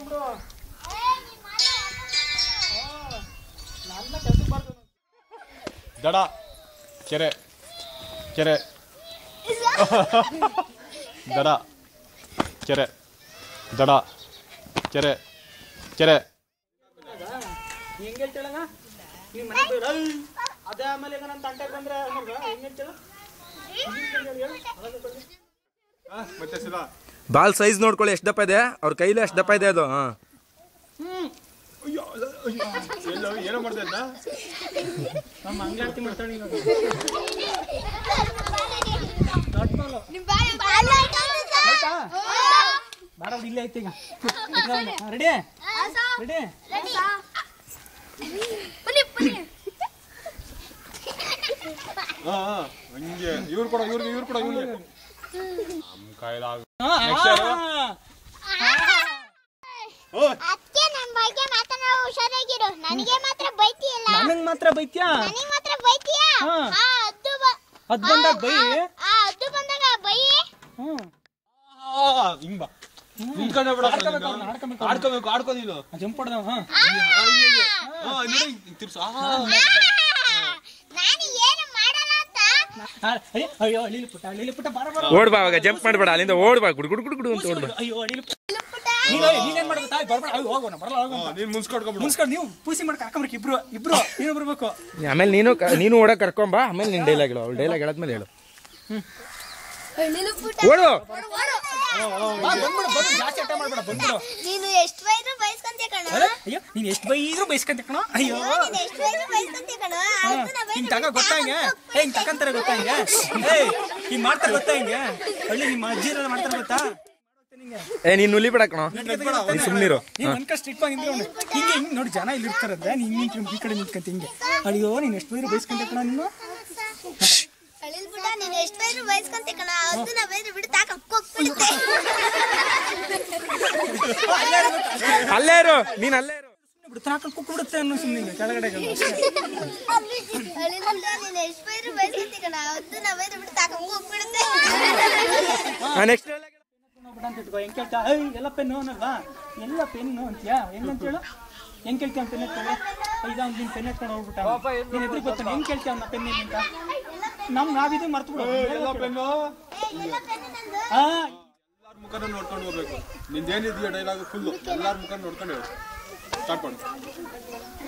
ಮಾಡ್ಕೊಂಡ್ಬಿಡು ನನ್ನ ಕೆಲ್ಸಕ್ಕೆ ಬರ್ದು ದಡ ಕೆರೆ ಕೆರೆ. ದಡ ಕೆರೆ ದಡ ಕೆರೆ ಕೆರೆ. ಹೆಂಗೆ ಮನೆ ರೈ. ಅದೇ ಆಮೇಲೆ ಈಗ ನನ್ನ ತಂಟೆಗೆ ಬಂದ್ರೆ ಹೆಂಗ್ ಹೇಳ್ತಾಳ ಬಾಲ್ ಸೈಜ್ ನೋಡ್ಕೊಳ್ಳಿ ಎಷ್ಟು ದಪ್ಪ ಇದೆ? ಅವ್ರ ಕೈಲಿ ಎಷ್ಟು ದಪ್ಪ ಇದೆ ಅದು? ಹಾ. ಇಲ್ಲೇ ಐತಿ ರೆಡಿ? ರೆಡಿ? ಹಂಗೆ. ಇವ್ರು ಕೊಡ ಇವ್ರಿಗೆ ಇವ್ರು ಕೊಡ ಇವ್ರಿಗೆ. ನಮ್ಮ ಕೈಲಾಗ ಅದಕ್ಕೆ ನನ್ ಬಗ್ಗೆ ಮಾತನಾಡ ಹುಷಾರಾಗಿರು. ನನಗೆ ಮಾತ್ರ ಬೈತಿಯಲ್ಲ. ನನಗೆ ಮಾತ್ರ ಬೈತ್ಯಾ? ನನಗೆ ಮಾತ್ರ ಬೈತಿಯಾ? ಹಾ. ಆ ಅದ್ದು ಅದ್ ಬಂದಾಗ ಬೈ ಆ ಅದ್ದು ಬಂದಾಗ ಬೈ ಹ್ಮ್. ಹಿಂಗ್ ಬಾ. ನಿಂತ್ಕೊಂಡೆ ಬಿಡ. ಆಡ್ಕೊಬೇಕು ಅವ್ನ, ಆಡ್ಕೋಬೇಕು ಆಡ್ಕೋ ನೀನು. ಜಂಪ್ ಹೊಡೆದ ಹಾ. ತಿರ್ಸು ನಾನು ಏನು ಮಾಡಲ್ಲ ಅಂತ ಆ, ಅಯ್ಯೋ ಅಳಿಲು ಅಳಿಲಿ ಪುಟ್ಟ ಅಳಿಲಿ ಪುಟ್ಟ ಬಾರ ಬಾರ. ಓಡ್ಬಾ ಅವಾಗ ಜಂಪ್ ಮಾಡ್ಬೇಡ ಅಲ್ಲಿಂದ ಓಡ್ಬಾ ಗುಡು ಗುಡ್ ಗುಡ್ ಗುಡ್ ಅಂತ ಓಡ್ಬಾ ಅಯ್ಯೋ ಅಳಿಲು ನೀನು ನೀನೇನ್ ಮಾಡ್ಬೇಕು ತಾಯಿ ಬರ್ಬೇಡ ಅಯ್ಯೋ ಹೋಗೋಣ ಬರಲ್ಲ ಹೋಗೋಣ. ನೀನ್ ಮುನ್ಸ್ಕೊಂಡು ನೀವು ಪೂಸಿ ಮಾಡ್ಕ ಹಾಕೊಂಬ್ರಕ್ ಇಬ್ರು ಇಬ್ರು ನೀನು ಬರ್ಬೇಕು. ಆಮೇಲೆ ನೀನು ನೀನು ಓಡಕ್ ಕರ್ಕೊಂಬಾ ಆಮೇಲೆ ನಿನ್ ಡೈಲಾಗ್ ಹೇಳು ಅವ್ಳು ಡೈಲಾಗ್ ಹೇಳದ್ಮೇಲೆ ಹೇಳು. ಓಡು. ಬಾ ಬಂದ್ಬಿಡು ಬಂದು ಜಾಸ್ತಿ ಅಟ್ಟ ಮಾಡ್ಬೇಡ ಬಂದ್ಬಿಡು. ನೀನು ಎಷ್ಟು ಅರೆ, ಅಯ್ಯೋ ನೀನ್ ಎಷ್ಟು ಬೈದ್ರು ಬೈಸ್ಕೊಂತ ಕಣ ಅಯ್ಯೋ ಹಿಂಗ್ ತಗ ಗೊತ್ತಾ ಹಿಂಗೆ ಏ ಹಿಂಗ್ ತಕಂತಾರೆ ಗೊತ್ತಾ ಹಿಂಗೆ ಏಯ್ ಹಿಂಗ್ ಮಾಡ್ತಾರೆ ಗೊತ್ತಾ ಹಿಂಗೆ ಹಳ್ಳಿ ನಿಮ್ಮ ಅಜ್ಜಿರೆಲ್ಲ ಮಾಡ್ತಾರೆ ಗೊತ್ತಾ ಏ ನೀನ್ ನುಲಿ ಬಿಡ ಕಣ ನೀನ್ ಸುಮ್ನಿರು ನೀನ್ ನನ್ ಕಷ್ಟ ಸ್ಟ್ರಿಕ್ಟ್ ನಿಂತ್ಕೊಂಡು ಹಿಂಗೆ ಹಿಂಗ್ ನೋಡಿ ಜನ ಇಲ್ಲಿ ಇರ್ತಾರಂದ್ರೆ ನೀನ್ ನಿಂತ್ಕೊಂಡು ಈ ಕಡೆ ನಿಂತ್ಕೊಂತ ಹಿಂಗೆ ಅಯ್ಯೋ ನೀನ್ ಎಷ್ಟು ಬೈದ್ರು ಬೈಸ್ಕೊಂತ ಕಣ ನೀನು ಅಳಿಲ್ ಬಿಡ ನೀನ್ ಎಷ್ಟು ಬೈದ್ರು ಬೈಸ್ಕೊಂತೀಯ ಕಣ ಅದನ್ನ ಬೈದ್ರು ಬಿಡು ತಾಕ ಕೊಕ್ಬಿಡುತ್ತೆ ಅಲ್ಲೇ ಇರು ನೀನ್ ಅಲ್ಲೇ ಇರು. ಬಿಡು ತಾಕಲ್ ಕುಕ್ಬಿಡುತ್ತೆ ಅನ್ನೋ ಸುಮ್ಮನೆ ಕೆಳಗಡೆ ನೆಕ್ಸ್ಟ್ ಬಿಡ ಅಂತ ಇಟ್ಕೋ ಹೆಂಗ್ ಕೇಳ್ತಾ ಏಯ್ ಎಲ್ಲ ಪೆನ್ನು ಅನ್ನಲ್ವಾ ಎಲ್ಲ ಪೆನ್ನು. ಅಂತ್ಯಾ ಹೆಂಗಂತ ಹೇಳು ಹೆಂಗ್ ಕೇಳ್ತೀಯ ಪೆನ್ ಅವ್ನು ನಿನ್ ಪೆನ್ ಎತ್ಕೊಂಡು ಹೋಗ್ಬಿಟ್ಟ ನೀನ್ ಹೆಂಗ್ ಕೇಳ್ತೀಯ ಅವ್ನ ಪೆನ್ ಅಂತ ನಮ್ ನಾವಿದು ಮರ್ತು ಬಿಡೋ ಎಲ್ಲ ಪೆನ್ನು. ಎಲ್ಲ ಪೆನ್ನು ನಂದು ಆ, ಎಲ್ಲಾರ ಮುಖನ ನೋಡ್ಕೊಂಡು ಹೋಗ್ಬೇಕು. ನಿಂದೇನಿದ್ಯ ಡೈಲಾಗ್ ಫುಲ್ಲು ಎಲ್ಲಾರ ಮುಖ ನೋಡ್ಕೊಂಡು ಹೇಳು. ಸ್ಟಾರ್ಟ್ ಮಾಡು.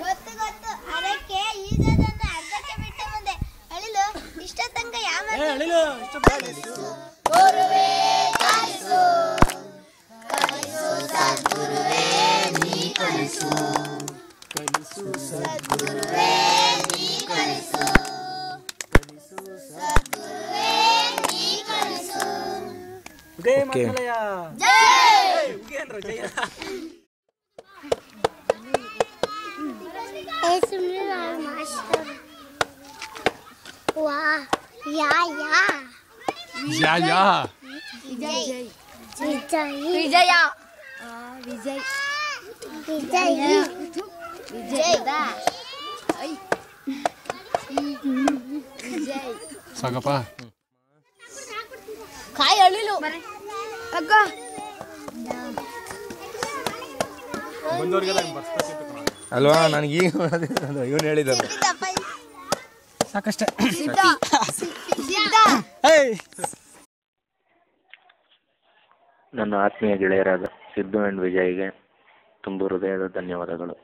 ಗೊತ್ತು ಗೊತ್ತು. ಅದಕ್ಕೆ ಈಜೋದನ್ನ ಅರ್ಧಕ್ಕೆ ಬಿಟ್ಟು ಮುಂದೆ. ಅಳಿಲು ಇಷ್ಟ ತನಕ ಯಾವ ಅಳಿಲು ಇಷ್ಟ Jai okay. Malaya! Ya ya! Vijay! Vijay! ಕಾಯಿ ಅಳಿಲು. ಅಕ್ಕ ಅಲ್ವಾ ನನಗೆ ಈಗ ಇವನು ಹೇಳಿದಲ್ಲ ಸಾಕಷ್ಟೇ. ನನ್ನ ಆತ್ಮೀಯ ಗೆಳೆಯರಾದ ಸಿದ್ದು ಆ್ಯಂಡ್ ವಿಜಯ್ಗೆ ತುಂಬ ಹೃದಯದ ಧನ್ಯವಾದಗಳು.